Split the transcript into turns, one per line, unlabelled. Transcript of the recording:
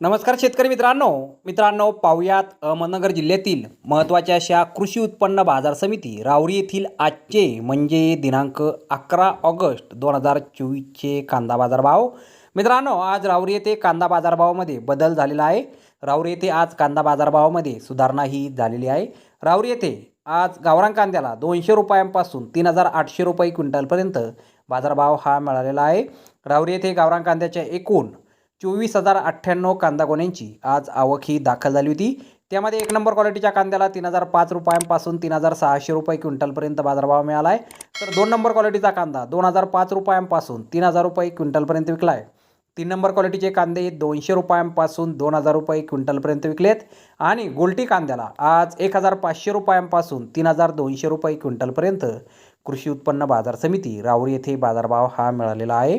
नमस्कार शेतकरी मित्रांनो. मित्रांनो पाहुयात अहमदनगर जिल्ह्यातील महत्त्वाच्या अशा कृषी उत्पन्न बाजार समिती रावरी येथील आजचे म्हणजे दिनांक अकरा ऑगस्ट दोन हजार चोवीसचे कांदा बाजारभाव मित्रांनो आज रावरी येथे कांदा बाजारभावामध्ये बदल झालेला आहे. रावरी येथे आज कांदा बाजारभावामध्ये सुधारणा ही झालेली आहे. रावरी येथे आज गावरान कांद्याला दोनशे रुपयांपासून तीन हजार आठशे रुपये क्विंटलपर्यंत बाजारभाव हा मिळालेला आहे. रावरी येथे गावरान कांद्याच्या एकूण चोवीस हजार अठ्ठ्याण्णव कांदा गोण्यांची आज आवक ही दाखल झाली होती. त्यामध्ये एक नंबर क्वालिटीच्या कांद्याला तीन हजार पाच रुपयांपासून तीन हजार सहाशे रुपये क्विंटलपर्यंत बाजारभाव मिळाला आहे तर दोन नंबर क्वालिटीचा कांदा दोन हजार पाच रुपयांपासून तीन हजार रुपये क्विंटलपर्यंत विकला आहे तीन नंबर क्वालिटीचे कांदे दोनशे रुपयांपासून दोन हजार रुपये क्विंटलपर्यंत विकलेत. आणि गोल्टी कांद्याला आज एक हजार पाचशे रुपयांपासून तीन हजार दोनशे रुपये क्विंटलपर्यंत कृषी उत्पन्न बाजार समिती राऊर येथे बाजारभाव हा मिळालेला आहे.